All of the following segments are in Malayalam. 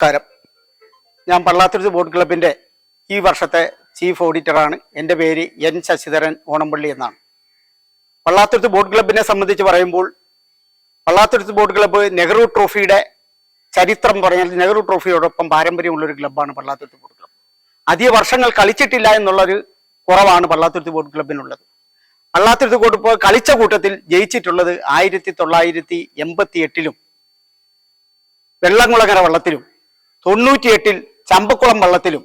നമസ്കാരം. ഞാൻ പള്ളാത്തുരുത്ത് ബോട്ട് ക്ലബിന്റെ ഈ വർഷത്തെ ചീഫ് ഓഡിറ്ററാണ്. എന്റെ പേര് എൻ ശശിധരൻ ഓണംപള്ളി എന്നാണ്. പള്ളാത്തുരുത്ത് ബോട്ട് ക്ലബിനെ സംബന്ധിച്ച് പറയുമ്പോൾ പള്ളാത്തുരുത്ത് ബോട്ട് ക്ലബ്ബ് നെഹ്റു ട്രോഫിയുടെ ചരിത്രം പറഞ്ഞാൽ നെഹ്റു ട്രോഫിയോടൊപ്പം പാരമ്പര്യമുള്ളൊരു ക്ലബ്ബാണ് പള്ളാത്തുരുത്ത് ബോട്ട് ക്ലബ്ബ് അധിക വർഷങ്ങൾ കളിച്ചിട്ടില്ല എന്നുള്ളൊരു കുറവാണ് പള്ളാത്തുരുത്ത് ബോട്ട് ക്ലബിനുള്ളത്. പള്ളാത്തുരുത്ത് ബോട്ട് ഇപ്പോൾ കളിച്ച കൂട്ടത്തിൽ ജയിച്ചിട്ടുള്ളത് ആയിരത്തി തൊള്ളായിരത്തി എൺപത്തി എട്ടിലും വെള്ളംകുളങ്ങര വള്ളത്തിലും തൊണ്ണൂറ്റിയെട്ടിൽ ചമ്പക്കുളം വള്ളത്തിലും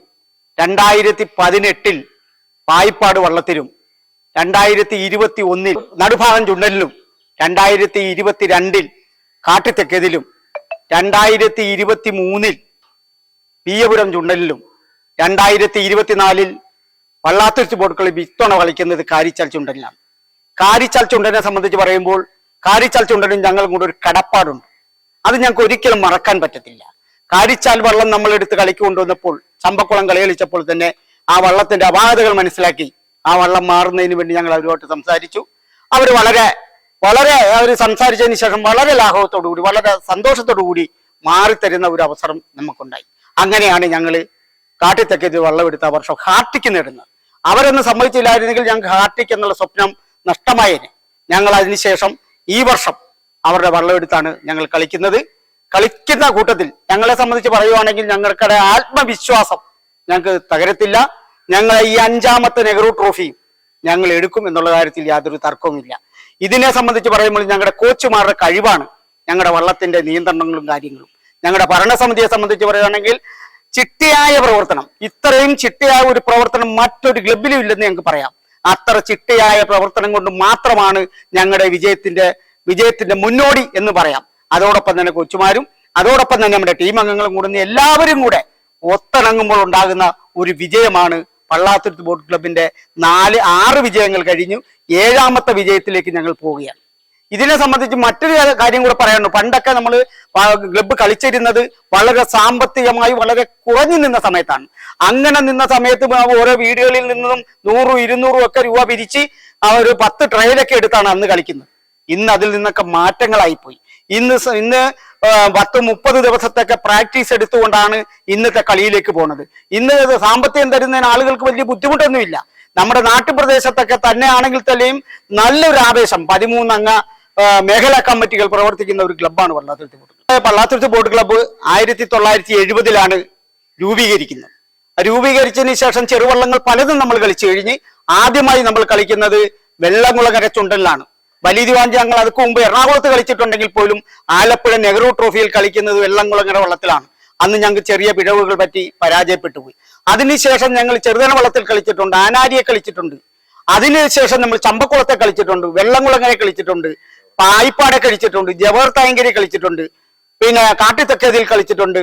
രണ്ടായിരത്തി പതിനെട്ടിൽ പായിപ്പാട് വള്ളത്തിലും രണ്ടായിരത്തി ഇരുപത്തി ഒന്നിൽ നടുഭാഗം ചുണ്ടലിലും രണ്ടായിരത്തി ഇരുപത്തിരണ്ടിൽ കാട്ടിത്തെക്കതിലും രണ്ടായിരത്തി ഇരുപത്തി മൂന്നിൽ പീയപുരം ചുണ്ടലിലും രണ്ടായിരത്തി ഇരുപത്തിനാലിൽ വള്ളാത്തുരുത്തി ബോട്ടുകളിൽ വിത്തണ വളിക്കുന്നത് കാരിച്ചാൽ ചുണ്ടലിലാണ്. കാരിച്ചാൽ ചുണ്ടലിനെ സംബന്ധിച്ച് പറയുമ്പോൾ കാരിച്ചാൽ ചുണ്ടലും ഞങ്ങളും കൂടെ ഒരു കടപ്പാടുണ്ട്. അത് ഞങ്ങൾക്ക് ഒരിക്കലും മറക്കാൻ പറ്റത്തില്ല. കാരിച്ചാൽ വള്ളം നമ്മൾ എടുത്ത് കളിക്ക് കൊണ്ടുവന്നപ്പോൾ ചമ്പക്കുളം കളി കളിച്ചപ്പോൾ തന്നെ ആ വള്ളത്തിന്റെ അപാകതകൾ മനസ്സിലാക്കി. ആ വള്ളം മാറുന്നതിന് വേണ്ടി ഞങ്ങൾ അവരുമായിട്ട് സംസാരിച്ചു. അവർ വളരെ വളരെ അവർ സംസാരിച്ചതിന് ശേഷം വളരെ ലാഘവത്തോടു കൂടി വളരെ സന്തോഷത്തോടു കൂടി മാറിത്തരുന്ന ഒരു അവസരം നമുക്കുണ്ടായി. അങ്ങനെയാണ് ഞങ്ങൾ കാട്ടിത്തെക്കത് വള്ളമെടുത്ത വർഷം ഹാർട്ടിക്ക് നേടുന്നത്. അവരൊന്നും സമ്മതിച്ചില്ലായിരുന്നെങ്കിൽ ഞങ്ങൾക്ക് ഹാർട്ടിക്ക് എന്നുള്ള സ്വപ്നം നഷ്ടമായേനെ. ഞങ്ങൾ അതിനുശേഷം ഈ വർഷം അവരുടെ വള്ളമെടുത്താണ് ഞങ്ങൾ കളിക്കുന്നത്. കളിക്കുന്ന കൂട്ടത്തിൽ ഞങ്ങളെ സംബന്ധിച്ച് പറയുവാണെങ്കിൽ ഞങ്ങൾക്കടെ ആത്മവിശ്വാസം ഞങ്ങൾക്ക് തകരത്തില്ല. ഞങ്ങൾ ഈ അഞ്ചാമത്തെ നെഹ്റു ട്രോഫിയും ഞങ്ങൾ എടുക്കും എന്നുള്ള കാര്യത്തിൽ യാതൊരു തർക്കവുമില്ല. ഇതിനെ സംബന്ധിച്ച് പറയുമ്പോൾ ഞങ്ങളുടെ കോച്ചുമാരുടെ കഴിവാണ് ഞങ്ങളുടെ വള്ളത്തിന്റെ നിയന്ത്രണങ്ങളും കാര്യങ്ങളും. ഞങ്ങളുടെ ഭരണസമിതിയെ സംബന്ധിച്ച് പറയുകയാണെങ്കിൽ ചിട്ടയായ പ്രവർത്തനം. ഇത്രയും ചിട്ടയായ ഒരു പ്രവർത്തനം മറ്റൊരു ക്ലബിലും ഇല്ലെന്ന് ഞങ്ങൾക്ക് പറയാം. അത്ര ചിട്ടയായ പ്രവർത്തനം കൊണ്ട് മാത്രമാണ് ഞങ്ങളുടെ വിജയത്തിന്റെ വിജയത്തിന്റെ മുന്നോടി എന്ന് പറയാം. അതോടൊപ്പം തന്നെ കൊച്ചുമാരും അതോടൊപ്പം തന്നെ നമ്മുടെ ടീം അംഗങ്ങളും കൂടുന്ന എല്ലാവരും കൂടെ ഒത്തിണങ്ങുമ്പോൾ ഉണ്ടാകുന്ന ഒരു വിജയമാണ് പള്ളാത്തുരുത്ത് ബോട്ട് ക്ലബിന്റെ നാല് ആറ് വിജയങ്ങൾ കഴിഞ്ഞു. ഏഴാമത്തെ വിജയത്തിലേക്ക് ഞങ്ങൾ പോവുകയാണ്. ഇതിനെ സംബന്ധിച്ച് മറ്റൊരു കാര്യം- കൂടെ പറയാനുണ്ട്. പണ്ടൊക്കെ നമ്മൾ ക്ലബ്ബ് കളിച്ചിരുന്നത് വളരെ സാമ്പത്തികമായി വളരെ കുറഞ്ഞു നിന്ന സമയത്താണ്. അങ്ങനെ നിന്ന സമയത്ത് ഓരോ വീടുകളിൽ നിന്നും നൂറും ഇരുന്നൂറും ഒക്കെ രൂപ പിരിച്ച് ആ ഒരു പത്ത് ട്രെയിലൊക്കെ എടുത്താണ് അന്ന് കളിക്കുന്നത്. ഇന്ന് അതിൽ നിന്നൊക്കെ മാറ്റങ്ങളായി പോയി ഇന്ന് ഇന്ന് പത്ത് മുപ്പത് ദിവസത്തൊക്കെ പ്രാക്ടീസ് എടുത്തുകൊണ്ടാണ് ഇന്നത്തെ കളിയിലേക്ക് പോണത്. ഇന്ന് സാമ്പത്തികം തരുന്നതിന് ആളുകൾക്ക് വലിയ ബുദ്ധിമുട്ടൊന്നുമില്ല. നമ്മുടെ നാട്ടുപ്രദേശത്തൊക്കെ തന്നെ ആണെങ്കിൽ തന്നെയും നല്ലൊരു ആവേശം. പതിമൂന്നംഗ മേഖലാ കമ്മിറ്റികൾ പ്രവർത്തിക്കുന്ന ഒരു ക്ലബ്ബാണ് Pallathuruthu boat club. Pallathuruthu boat club ആയിരത്തി തൊള്ളായിരത്തി എഴുപതിലാണ് രൂപീകരിക്കുന്നത് രൂപീകരിച്ചതിന് ശേഷം ചെറുവള്ളങ്ങൾ പലതും നമ്മൾ കളിച്ചു കഴിഞ്ഞ് ആദ്യമായി നമ്മൾ കളിക്കുന്നത് വെള്ളംകുളങ്ങര ചുണ്ടലിലാണ് വലിയ ഞങ്ങൾ അതിക്ക് മുമ്പ് എറണാകുളത്ത് കളിച്ചിട്ടുണ്ടെങ്കിൽ പോലും ആലപ്പുഴ നെഹ്റു ട്രോഫിയിൽ കളിക്കുന്നത് വെള്ളംകുളങ്ങര വള്ളത്തിലാണ്. അന്ന് ഞങ്ങൾക്ക് ചെറിയ പിഴവുകൾ പറ്റി പരാജയപ്പെട്ടു പോയി. അതിനുശേഷം ഞങ്ങൾ ചെറുതന വള്ളത്തിൽ കളിച്ചിട്ടുണ്ട് ആനാരിയെ കളിച്ചിട്ടുണ്ട്. അതിനുശേഷം നമ്മൾ ചമ്പക്കുളത്തെ കളിച്ചിട്ടുണ്ട് വെള്ളംകുളങ്ങരെ കളിച്ചിട്ടുണ്ട് പായിപ്പാടെ കളിച്ചിട്ടുണ്ട് ജവഹർ തായങ്കരി കളിച്ചിട്ടുണ്ട് പിന്നെ കാട്ടിത്തക്കേതിൽ കളിച്ചിട്ടുണ്ട്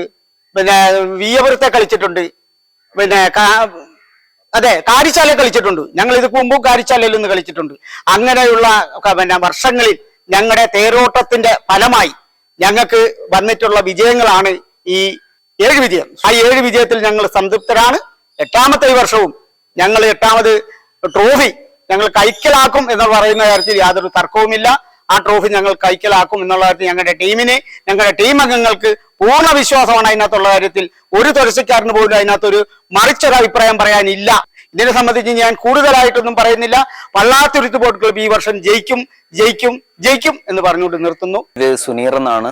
പിന്നെ വിയപുരത്തെ കളിച്ചിട്ടുണ്ട് പിന്നെ അതെ കാരിശാല കളിച്ചിട്ടുണ്ട്. ഞങ്ങൾ ഇത് മുമ്പ് കാരിശാലയിൽ നിന്ന് കളിച്ചിട്ടുണ്ട്. അങ്ങനെയുള്ള പിന്നെ വർഷങ്ങളിൽ ഞങ്ങളുടെ തേരോട്ടത്തിന്റെ ഫലമായി ഞങ്ങൾക്ക് വന്നിട്ടുള്ള വിജയങ്ങളാണ് ഈ ഏഴ് വിജയം. ആ ഏഴ് വിജയത്തിൽ ഞങ്ങൾ സംതൃപ്തരാണ്. എട്ടാമത്തെ ഈ വർഷവും ഞങ്ങൾ എട്ടാമത് ട്രോഫി ഞങ്ങൾ കൈക്കലാക്കും എന്ന് പറയുന്ന കാര്യത്തിൽ യാതൊരു തർക്കവുമില്ല. ആ ട്രോഫി ഞങ്ങൾ കൈക്കലാക്കും എന്നുള്ള കാര്യത്തിൽ ഞങ്ങളുടെ ടീമിനെ ഞങ്ങളുടെ ടീം അംഗങ്ങൾക്ക് പൂർണ വിശ്വാസമാണ് അതിനകത്തുള്ള കാര്യത്തിൽ. ഒരു തുരശക്കാരന് പോലും അതിനകത്തൊരു മറിച്ചൊരു അഭിപ്രായം പറയാനില്ല. ഇതിനെ സംബന്ധിച്ച് ഞാൻ കൂടുതലായിട്ടൊന്നും പറയുന്നില്ല. വള്ളാത്തുരുത്ത് ബോട്ട് ക്ലബ് ഈ വർഷം ജയിക്കും ജയിക്കും ജയിക്കും എന്ന് പറഞ്ഞുകൊണ്ട് നിർത്തുന്നു. ഇത് സുനീർ എന്നാണ്.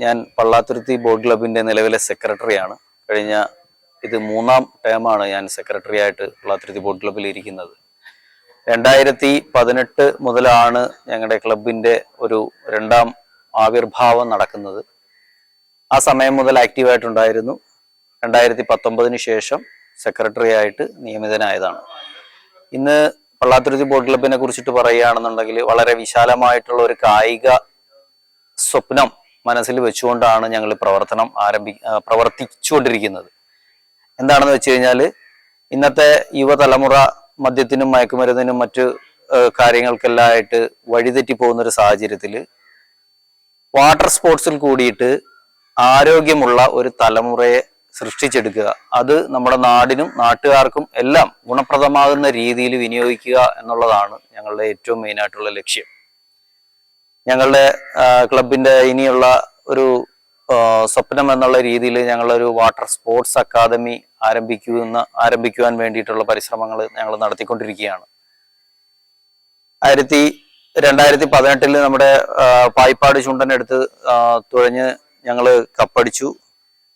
ഞാൻ പള്ളാത്തുരുത്തി ബോട്ട് ക്ലബിന്റെ നിലവിലെ സെക്രട്ടറിയാണ്. കഴിഞ്ഞ ഇത് മൂന്നാം ടേമാണ് ഞാൻ സെക്രട്ടറി ആയിട്ട് പള്ളാത്തുരുത്തി ബോട്ട് ക്ലബിൽ ഇരിക്കുന്നത്. രണ്ടായിരത്തി പതിനെട്ട് മുതലാണ് ഞങ്ങളുടെ ക്ലബിന്റെ ഒരു രണ്ടാം ആവിർഭാവം നടക്കുന്നത്. ആ സമയം മുതൽ ആക്റ്റീവായിട്ടുണ്ടായിരുന്നു രണ്ടായിരത്തി പത്തൊമ്പതിന് ശേഷം സെക്രട്ടറി ആയിട്ട് നിയമിതനായതാണ്. ഇന്ന് പള്ളാത്തുരുത്തി ബോട്ട് ക്ലബിനെ കുറിച്ചിട്ട് പറയുകയാണെന്നുണ്ടെങ്കിൽ വളരെ വിശാലമായിട്ടുള്ള ഒരു കായിക സ്വപ്നം മനസ്സിൽ വെച്ചുകൊണ്ടാണ് ഞങ്ങൾ പ്രവർത്തനം ആരംഭി പ്രവർത്തിച്ചുകൊണ്ടിരിക്കുന്നത്. എന്താണെന്ന് വെച്ച് കഴിഞ്ഞാൽ ഇന്നത്തെ യുവതലമുറ മദ്യത്തിനും മയക്കുമരുന്നിനും മറ്റു കാര്യങ്ങൾക്കെല്ലാമായിട്ട് വഴിതെറ്റി പോകുന്ന ഒരു സാഹചര്യത്തിൽ വാട്ടർ സ്പോർട്സിൽ കൂടിയിട്ട് ആരോഗ്യമുള്ള ഒരു തലമുറയെ സൃഷ്ടിച്ചെടുക്കുക. അത് നമ്മുടെ നാടിനും നാട്ടുകാർക്കും എല്ലാം ഗുണപ്രദമാകുന്ന രീതിയിൽ വിനിയോഗിക്കുക എന്നുള്ളതാണ് ഞങ്ങളുടെ ഏറ്റവും മെയിൻ ആയിട്ടുള്ള ലക്ഷ്യം. ഞങ്ങളുടെ ക്ലബിന്റെ ഇനിയുള്ള ഒരു സ്വപ്നം എന്നുള്ള രീതിയിൽ ഞങ്ങളൊരു വാട്ടർ സ്പോർട്സ് അക്കാദമി ആരംഭിക്കുന്ന ആരംഭിക്കുവാൻ വേണ്ടിയിട്ടുള്ള പരിശ്രമങ്ങൾ ഞങ്ങൾ നടത്തിക്കൊണ്ടിരിക്കുകയാണ്. ആയിരത്തി രണ്ടായിരത്തി പതിനെട്ടിൽ നമ്മുടെ പായിപ്പാട് ചുണ്ടനെടുത്ത് തുഴഞ്ഞ് ഞങ്ങൾ കപ്പടിച്ചു.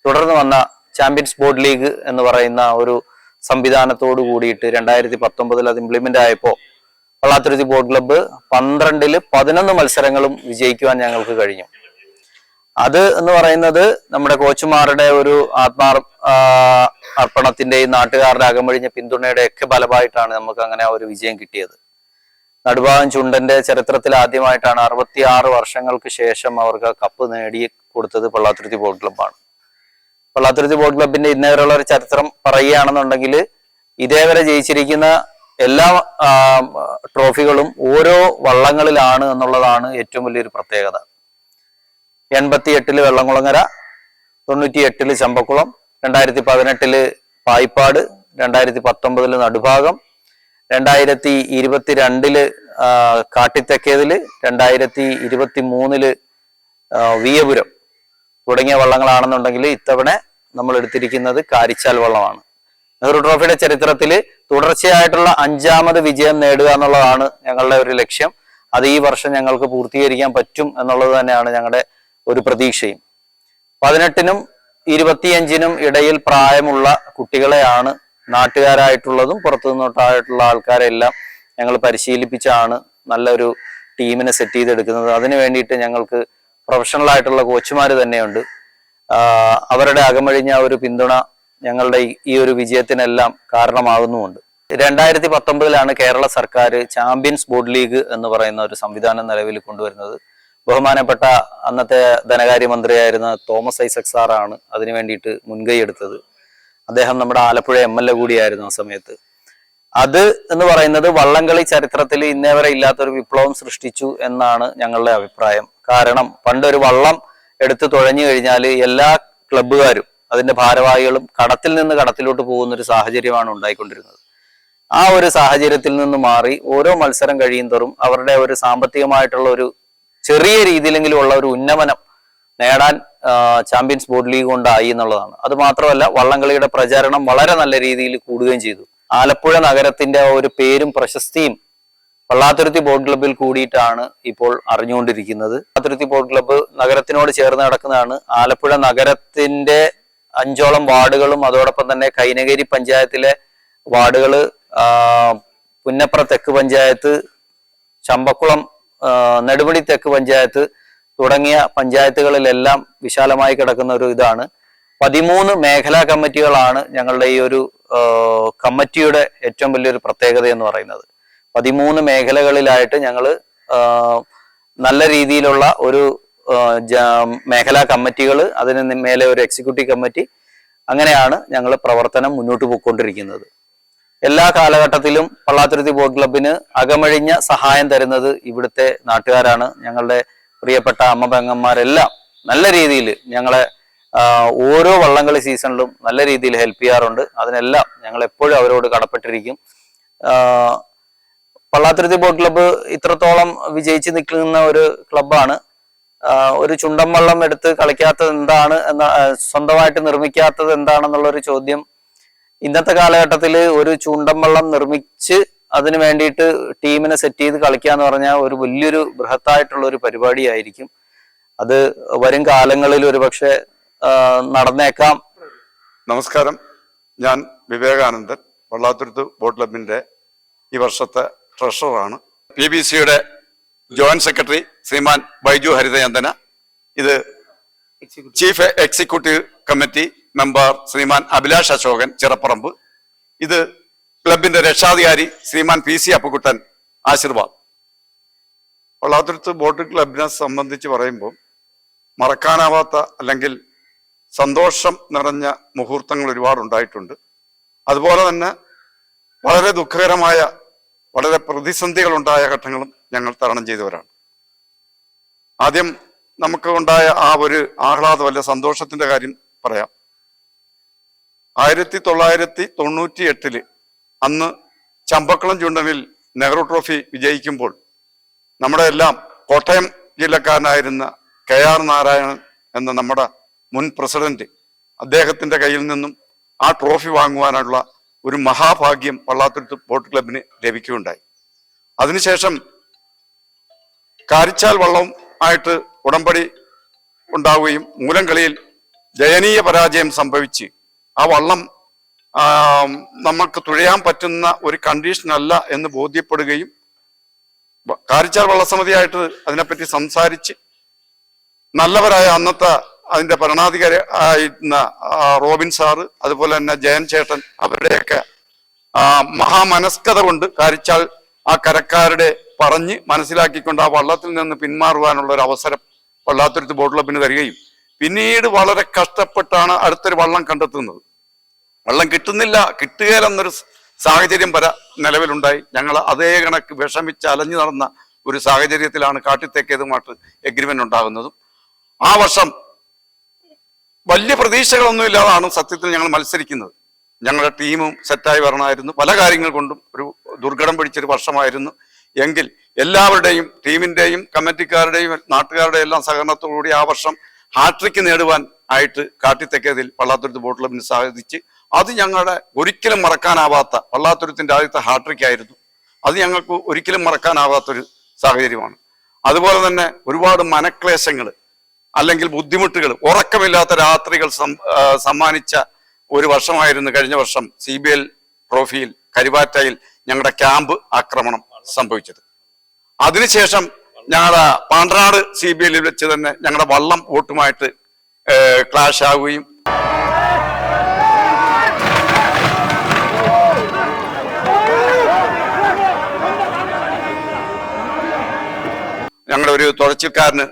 തുടർന്ന് വന്ന ചാമ്പ്യൻസ് ബോർഡ് ലീഗ് എന്ന് പറയുന്ന ഒരു സംവിധാനത്തോട് കൂടിയിട്ട് രണ്ടായിരത്തി പത്തൊമ്പതിൽ അത് ഇംപ്ലിമെന്റ് ആയപ്പോൾ പള്ളാത്തുരുത്തി ബോർഡ് ക്ലബ്ബ് പന്ത്രണ്ടിൽ പതിനൊന്ന് മത്സരങ്ങളും വിജയിക്കുവാൻ ഞങ്ങൾക്ക് കഴിഞ്ഞു. അത് എന്ന് പറയുന്നത് നമ്മുടെ കോച്ചുമാരുടെ ഒരു ആത്മാർ അർപ്പണത്തിന്റെയും നാട്ടുകാരുടെ അകമഴിഞ്ഞ പിന്തുണയുടെ ഒക്കെ ഫലമായിട്ടാണ് നമുക്ക് അങ്ങനെ ഒരു വിജയം കിട്ടിയത്. നടുഭാഗം ചുണ്ടന്റെ ചരിത്രത്തിൽ ആദ്യമായിട്ടാണ് അറുപത്തിയാറ് വർഷങ്ങൾക്ക് ശേഷം അവർക്ക് കപ്പ് നേടി കൊടുത്തത് പള്ളാത്തുരുത്തി ബോട്ട് ക്ലബ്ബാണ് പള്ളാത്തുരുത്തി ബോട്ട് ക്ലബിന്റെ ഇന്നേവരെയുള്ള ഒരു ചരിത്രം പറയുകയാണെന്നുണ്ടെങ്കിൽ ഇതേവരെ ജയിച്ചിരിക്കുന്ന എല്ലാ ട്രോഫികളും ഓരോ വള്ളങ്ങളിലാണ് എന്നുള്ളതാണ് ഏറ്റവും വലിയൊരു പ്രത്യേകത. എൺപത്തി എട്ടിൽ വെള്ളംകുളങ്ങര തൊണ്ണൂറ്റി എട്ടിൽ ചമ്പക്കുളം രണ്ടായിരത്തി പതിനെട്ടിൽ പായിപ്പാട് രണ്ടായിരത്തി പത്തൊമ്പതിൽ നടുഭാഗം രണ്ടായിരത്തി ഇരുപത്തിരണ്ടിൽ കാട്ടിത്തക്കേതിൽ രണ്ടായിരത്തി ഇരുപത്തി മൂന്നിൽ വിയപുരം തുടങ്ങിയ വള്ളങ്ങളാണെന്നുണ്ടെങ്കിൽ ഇത്തവണ നമ്മൾ എടുത്തിരിക്കുന്നത് കാരിച്ചാൽ വള്ളമാണ്. നെഹ്റു ട്രോഫിയുടെ ചരിത്രത്തിൽ തുടർച്ചയായിട്ടുള്ള അഞ്ചാമത് വിജയം നേടുക എന്നുള്ളതാണ് ഞങ്ങളുടെ ഒരു ലക്ഷ്യം. അത് ഈ വർഷം ഞങ്ങൾക്ക് പൂർത്തീകരിക്കാൻ പറ്റും എന്നുള്ളത് തന്നെയാണ് ഞങ്ങളുടെ ഒരു പ്രതീക്ഷയും. പതിനെട്ടിനും ഇരുപത്തിയഞ്ചിനും ഇടയിൽ പ്രായമുള്ള കുട്ടികളെയാണ് നാട്ടുകാരായിട്ടുള്ളതും പുറത്തു നിന്നോട്ടായിട്ടുള്ള ആൾക്കാരെല്ലാം ഞങ്ങൾ പരിശീലിപ്പിച്ചാണ് നല്ലൊരു ടീമിനെ സെറ്റ് ചെയ്തെടുക്കുന്നത്. അതിനു വേണ്ടിയിട്ട് ഞങ്ങൾക്ക് പ്രൊഫഷണൽ ആയിട്ടുള്ള കോച്ചുമാർ തന്നെയുണ്ട്. അവരുടെ അകമഴിഞ്ഞ ഒരു പിന്തുണ ഞങ്ങളുടെ ഈ- ഒരു വിജയത്തിനെല്ലാം കാരണമാകുന്നുമുണ്ട്. രണ്ടായിരത്തി പത്തൊമ്പതിലാണ് കേരള സർക്കാർ ചാമ്പ്യൻസ് ബോർഡ് ലീഗ് എന്ന് പറയുന്ന ഒരു സംവിധാനം നിലവിൽ കൊണ്ടുവരുന്നത്. ബഹുമാനപ്പെട്ട അന്നത്തെ ധനകാര്യമന്ത്രിയായിരുന്ന തോമസ് ഐസക് സാറാണ് അതിനു വേണ്ടിയിട്ട് മുൻകൈ എടുത്തത്. അദ്ദേഹം നമ്മുടെ ആലപ്പുഴ എം എൽ എ കൂടിയായിരുന്നു ആ സമയത്ത്. അത് എന്ന് പറയുന്നത് വള്ളംകളി ചരിത്രത്തിൽ ഇന്നേ വരെ ഇല്ലാത്തൊരു വിപ്ലവം സൃഷ്ടിച്ചു എന്നാണ് ഞങ്ങളുടെ അഭിപ്രായം. കാരണം പണ്ടൊരു വള്ളം എടുത്ത് തുഴഞ്ഞു കഴിഞ്ഞാൽ എല്ലാ ക്ലബ്ബുകാരും അതിന്റെ ഭാരവാഹികളും കടത്തിൽ നിന്ന് കടത്തിലോട്ട് പോകുന്ന ഒരു സാഹചര്യമാണ് ഉണ്ടായിക്കൊണ്ടിരുന്നത്. ആ ഒരു സാഹചര്യത്തിൽ നിന്ന് മാറി ഓരോ മത്സരം കഴിയും തോറും അവരുടെ ഒരു സാമ്പത്തികമായിട്ടുള്ള ഒരു ചെറിയ രീതിയിലെങ്കിലും ഉള്ള ഒരു ഉന്നമനം നേടാൻ ചാമ്പ്യൻസ് ബോർഡ് ലീഗ് കൊണ്ടായി എന്നുള്ളതാണ്. അത് മാത്രമല്ല വള്ളംകളിയുടെ പ്രചാരണം വളരെ നല്ല രീതിയിൽ കൂടുകയും ചെയ്തു. ആലപ്പുഴ നഗരത്തിന്റെ ഒരു പേരും പ്രശസ്തിയും പള്ളാത്തുരുത്തി ബോർഡ് ക്ലബ്ബിൽ കൂടിയിട്ടാണ് ഇപ്പോൾ അറിഞ്ഞുകൊണ്ടിരിക്കുന്നത്. പള്ളാത്തുരുത്തി ബോർഡ് ക്ലബ്ബ് നഗരത്തിനോട് ചേർന്ന് നടക്കുന്നതാണ് ആലപ്പുഴ നഗരത്തിന്റെ അഞ്ചോളം വാർഡുകളും അതോടൊപ്പം തന്നെ കൈനകരി പഞ്ചായത്തിലെ വാർഡുകൾ പുന്നപ്ര തെക്ക് പഞ്ചായത്ത് ചമ്പക്കുളം നെടുപടി തെക്ക് പഞ്ചായത്ത് തുടങ്ങിയ പഞ്ചായത്തുകളിലെല്ലാം വിശാലമായി കിടക്കുന്ന ഒരു ഇതാണ്. പതിമൂന്ന് മേഖലാ കമ്മിറ്റികളാണ് ഞങ്ങളുടെ ഈ ഒരു കമ്മിറ്റിയുടെ ഏറ്റവും വലിയൊരു പ്രത്യേകത എന്ന് പറയുന്നത്. പതിമൂന്ന് മേഖലകളിലായിട്ട് ഞങ്ങൾ നല്ല രീതിയിലുള്ള ഒരു മേഖലാ കമ്മിറ്റികൾ അതിന് മേലെ ഒരു എക്സിക്യൂട്ടീവ് കമ്മിറ്റി അങ്ങനെയാണ് ഞങ്ങൾ പ്രവർത്തനം മുന്നോട്ട് പോയിക്കൊണ്ടിരിക്കുന്നത്. എല്ലാ കാലഘട്ടത്തിലും പള്ളാത്തുരുത്തി ബോട്ട് ക്ലബിന് അകമഴിഞ്ഞ സഹായം തരുന്നത് ഇവിടുത്തെ നാട്ടുകാരാണ്. ഞങ്ങളുടെ പ്രിയപ്പെട്ട അമ്മ പെങ്ങന്മാരെല്ലാം നല്ല രീതിയിൽ ഞങ്ങളെ ഓരോ വള്ളംകളി സീസണിലും നല്ല രീതിയിൽ ഹെൽപ്പ് ചെയ്യാറുണ്ട്. അതിനെല്ലാം ഞങ്ങൾ എപ്പോഴും അവരോട് കടപ്പെട്ടിരിക്കും. പള്ളാത്തുരുത്തി ബോട്ട് ക്ലബ്ബ് ഇത്രത്തോളം വിജയിച്ച് നിൽക്കുന്ന ഒരു ക്ലബ്ബാണ്. ഒരു ചുണ്ടൻ വള്ളം എടുത്ത് കളിക്കാത്തത് എന്താണ് എന്ന സ്വന്തമായിട്ട് നിർമ്മിക്കാത്തത് എന്താണെന്നുള്ള ഒരു ചോദ്യം. ഇന്നത്തെ കാലഘട്ടത്തിൽ ഒരു ചൂണ്ടൻ വള്ളം നിർമ്മിച്ച് അതിന് വേണ്ടിയിട്ട് ടീമിനെ സെറ്റ് ചെയ്ത് കളിക്കുക എന്ന് പറഞ്ഞാൽ ഒരു വലിയൊരു ബൃഹത്തായിട്ടുള്ള ഒരു പരിപാടിയായിരിക്കും. അത് വരും കാലങ്ങളിൽ ഒരു പക്ഷെ നടന്നേക്കാം. നമസ്കാരം. ഞാൻ വിവേകാനന്ദൻ വള്ളാത്തുരുത്ത് ബോട്ട് ക്ലബിന്റെ ഈ വർഷത്തെ ട്രഷററാണ്. പി ബി സിയുടെ ജോയിന്റ് സെക്രട്ടറി ശ്രീമാൻ ബൈജു ഹരിതചന്ദന ഇത് chief executive committee member Shriman Abhilash Ashokan Chiraparambu. ഇത് ക്ലബിന്റെ രക്ഷാധികാരി Shriman P C Appukuttan Ashirvad. Vallathuruthu boat ക്ലബിനെ സംബന്ധിച്ച് പറയുമ്പോൾ മറക്കാനാവാത്ത അല്ലെങ്കിൽ സന്തോഷം നിറഞ്ഞ മുഹൂർത്തങ്ങൾ ഒരുപാട് ഉണ്ടായിട്ടുണ്ട്. അതുപോലെ തന്നെ വളരെ ദുഃഖകരമായ വളരെ പ്രതിസന്ധികൾ ഉണ്ടായ ഘട്ടങ്ങളും ഞങ്ങൾ തരണം ചെയ്തവരാണ്. ആദ്യം നമുക്ക് ഉണ്ടായ ആ ഒരു ആഹ്ലാദം അല്ല സന്തോഷത്തിന്റെ കാര്യം പറയാം. ആയിരത്തി തൊള്ളായിരത്തി തൊണ്ണൂറ്റി എട്ടിൽ അന്ന് ചമ്പക്കുളം ചുണ്ടനിൽ നെഹ്റു ട്രോഫി വിജയിക്കുമ്പോൾ നമ്മുടെ എല്ലാം കോട്ടയം ജില്ലക്കാരനായിരുന്ന കെ ആർ നാരായണൻ എന്ന നമ്മുടെ മുൻ പ്രസിഡന്റ് അദ്ദേഹത്തിന്റെ കയ്യിൽ നിന്നും ആ ട്രോഫി വാങ്ങുവാനുള്ള ഒരു മഹാഭാഗ്യം പള്ളാത്തുരുത്ത് ബോട്ട് ക്ലബിന് ലഭിക്കുകയുണ്ടായി. അതിനുശേഷം കാരിച്ചാൽ വള്ളം ആയിട്ട് ഉടമ്പടി ഉണ്ടാവുകയും മൂലം കളിയിൽ ദയനീയ പരാജയം സംഭവിച്ച് ആ വള്ളം നമുക്ക് തുഴയാൻ പറ്റുന്ന ഒരു കണ്ടീഷൻ അല്ല എന്ന് ബോധ്യപ്പെടുകയും കാരിച്ചാർ വള്ളസമിതിയായിട്ട് അതിനെപ്പറ്റി സംസാരിച്ച് നല്ലവരായ അന്നത്തെ അതിന്റെ ഭരണാധികാരി ആയിരുന്ന റോബിൻ സാറ് അതുപോലെ തന്നെ ജയൻ ചേട്ടൻ അവരുടെയൊക്കെ മഹാമനസ്കത കൊണ്ട് കാരിച്ചാൽ ആ കരക്കാരുടെ പറഞ്ഞ് മനസ്സിലാക്കിക്കൊണ്ട് ആ വള്ളത്തിൽ നിന്ന് പിന്മാറുവാനുള്ള ഒരു അവസരം വള്ളാത്തുരുത്ത് ബോട്ട് ക്ലബിന് തരികയും. പിന്നീട് വളരെ കഷ്ടപ്പെട്ടാണ് അടുത്തൊരു വള്ളം കണ്ടെത്തുന്നത്. വെള്ളം കിട്ടുന്നില്ല കിട്ടുകയില്ലെന്നൊരു സാഹചര്യം വര നിലവിലുണ്ടായി. ഞങ്ങൾ അതേ കണക്ക് വിഷമിച്ച് അലഞ്ഞു നടന്ന ഒരു സാഹചര്യത്തിലാണ് കാട്ടിത്തേക്കേതുമായിട്ട് എഗ്രിമെന്റ് ഉണ്ടാകുന്നതും. ആ വർഷം വലിയ പ്രതീക്ഷകളൊന്നും ഇല്ലാതാണ് സത്യത്തിൽ ഞങ്ങൾ മത്സരിക്കുന്നത്. ഞങ്ങളുടെ ടീമും സെറ്റായി വരണമായിരുന്നു. പല കാര്യങ്ങൾ കൊണ്ടും ഒരു ദുർഘടം പിടിച്ചൊരു വർഷമായിരുന്നു. എങ്കിൽ എല്ലാവരുടെയും ടീമിന്റെയും കമ്മിറ്റിക്കാരുടെയും നാട്ടുകാരുടെയും എല്ലാം സഹകരണത്തോടുകൂടി ആ വർഷം ഹാട്രിക്ക് നേടുവാൻ ആയിട്ട് കാട്ടിത്തെക്കേതിൽ പള്ളാത്തുരുത്ത് ബോട്ടിലും സാധിച്ച് അത് ഞങ്ങളുടെ ഒരിക്കലും മറക്കാനാവാത്ത വള്ളാത്തുരത്തിന്റെ ആദ്യത്തെ ഹാട്രിക് ആയിരുന്നു. അത് ഞങ്ങൾക്ക് ഒരിക്കലും മറക്കാനാവാത്തൊരു സാഹചര്യമാണ്. അതുപോലെ തന്നെ ഒരുപാട് മനക്ലേശങ്ങൾ അല്ലെങ്കിൽ ബുദ്ധിമുട്ടുകൾ ഉറക്കമില്ലാത്ത രാത്രികൾ സമ്മാനിച്ച ഒരു വർഷമായിരുന്നു കഴിഞ്ഞ വർഷം സി ബി എൽ ട്രോഫിയിൽ കരുവാറ്റയിൽ ഞങ്ങളുടെ ക്യാമ്പ് ആക്രമണം സംഭവിച്ചത്. അതിനുശേഷം ഞങ്ങളുടെ പാണ്ടനാട് സി ബി എല്ലിൽ വെച്ച് തന്നെ ഞങ്ങളുടെ വള്ളം വോട്ടുമായിട്ട് ക്ലാഷ് ആവുകയും ഞങ്ങളുടെ ഒരു തുഴച്ചിൽക്കാരന്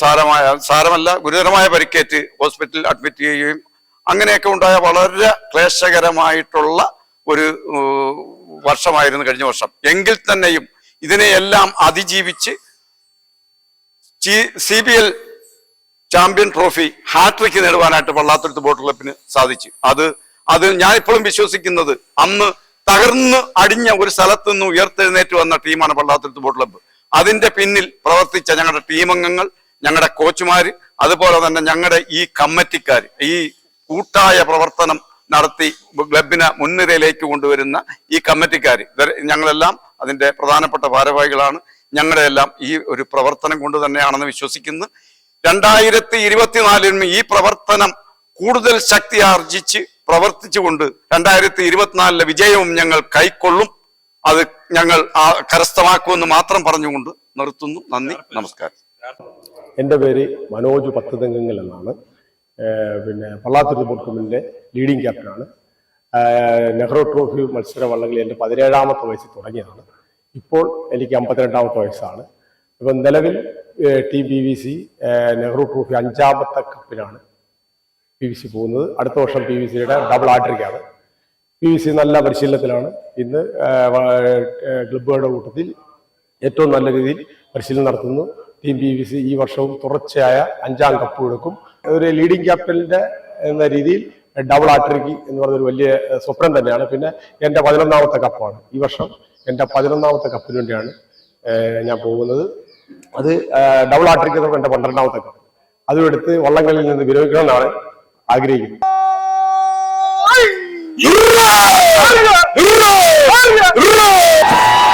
സാരമായ സാരമല്ല ഗുരുതരമായ പരിക്കേറ്റ് ഹോസ്പിറ്റലിൽ അഡ്മിറ്റ് ചെയ്യുകയും അങ്ങനെയൊക്കെ ഉണ്ടായ വളരെ ക്ലേശകരമായിട്ടുള്ള ഒരു വർഷമായിരുന്നു കഴിഞ്ഞ വർഷം. എങ്കിൽ തന്നെയും ഇതിനെയെല്ലാം അതിജീവിച്ച് C B L champion trophy hat trick നേടുവാനായിട്ട് വള്ളാത്തുരുത്ത് boat ക്ലബിന് സാധിച്ചു. അത് അത് ഞാൻ ഇപ്പോഴും വിശ്വസിക്കുന്നത് അന്ന് തകർന്ന് അടിഞ്ഞ ഒരു സ്ഥലത്ത് നിന്ന് ഉയർത്തെഴുന്നേറ്റ് വന്ന ടീമാണ് വള്ളാത്തുരുത്ത് ബോട്ട് ക്ലബ്ബ്. അതിന്റെ പിന്നിൽ പ്രവർത്തിച്ച ഞങ്ങളുടെ ടീമംഗങ്ങൾ ഞങ്ങളുടെ കോച്ചുമാര് അതുപോലെ തന്നെ ഞങ്ങളുടെ ഈ കമ്മിറ്റിക്കാർ ഈ കൂട്ടായ പ്രവർത്തനം നടത്തി ക്ലബിനെ മുൻനിരയിലേക്ക് കൊണ്ടുവരുന്ന ഈ കമ്മിറ്റിക്കാർ ഞങ്ങളെല്ലാം അതിന്റെ പ്രധാനപ്പെട്ട ഭാരവാഹികളാണ്. ഞങ്ങളുടെ എല്ലാം ഈ ഒരു പ്രവർത്തനം കൊണ്ട് തന്നെയാണെന്ന് വിശ്വസിക്കുന്നു. രണ്ടായിരത്തി ഇരുപത്തിനാലിനും ഈ പ്രവർത്തനം കൂടുതൽ ശക്തി ആർജിച്ച് പ്രവർത്തിച്ചുകൊണ്ട് രണ്ടായിരത്തി ഇരുപത്തിനാലിലെ വിജയവും ഞങ്ങൾ കൈക്കൊള്ളും. അത് ഞങ്ങൾ കരസ്ഥമാക്കുമെന്ന് മാത്രം പറഞ്ഞുകൊണ്ട് നിർത്തുന്നു. നന്ദി. നമസ്കാരം. എന്റെ പേര് മനോജ് പത്തുതെങ്കൽ എന്നാണ്. പിന്നെ പള്ളാത്തൂർ ബോട്ടുമിന്റെ ലീഡിംഗ് ക്യാപ്റ്റനാണ് നെഹ്റു ട്രോഫി മത്സര വള്ളങ്ങളിൽ എന്റെ പതിനേഴാമത്തെ വയസ്സിൽ തുടങ്ങിയതാണ്. ഇപ്പോൾ എനിക്ക് അമ്പത്തിരണ്ടാമത്തെ വയസ്സാണ്. ഇപ്പം നിലവിൽ team P V C Nehru trophy അഞ്ചാമത്തെ കപ്പിലാണ് പി വി സി പോകുന്നത്. അടുത്ത വർഷം പി വി സിയുടെ ഡബിൾ ആട്രിക്കാണ് പി സി നല്ല പരിശീലനത്തിലാണ്. ഇന്ന് ക്ലബുകളുടെ കൂട്ടത്തിൽ ഏറ്റവും നല്ല രീതിയിൽ പരിശീലനം നടത്തുന്നു. ടീം പി വി സി ഈ വർഷവും തുടർച്ചയായ അഞ്ചാം കപ്പ് എടുക്കും. ഒരു ലീഡിംഗ് ക്യാപ്റ്റന്റെ എന്ന രീതിയിൽ ഡബിൾ ആട്രിക്ക് എന്ന് ഒരു വലിയ സ്വപ്നം തന്നെയാണ്. പിന്നെ എന്റെ പതിനൊന്നാമത്തെ കപ്പാണ് ഈ വർഷം എന്റെ പതിനൊന്നാമത്തെ കപ്പിന് വേണ്ടിയാണ് ഞാൻ പോകുന്നത്. അത് ഡബിൾ ആട്രിക്ക് എന്റെ പന്ത്രണ്ടാമത്തെ കപ്പ് അതും എടുത്ത് വള്ളങ്ങളിൽ നിന്ന് വിരമിക്കണമെന്നാണ് ആഗ്രഹിക്കുന്നത്. ¡Roll! ¡Roll! ¡Roll!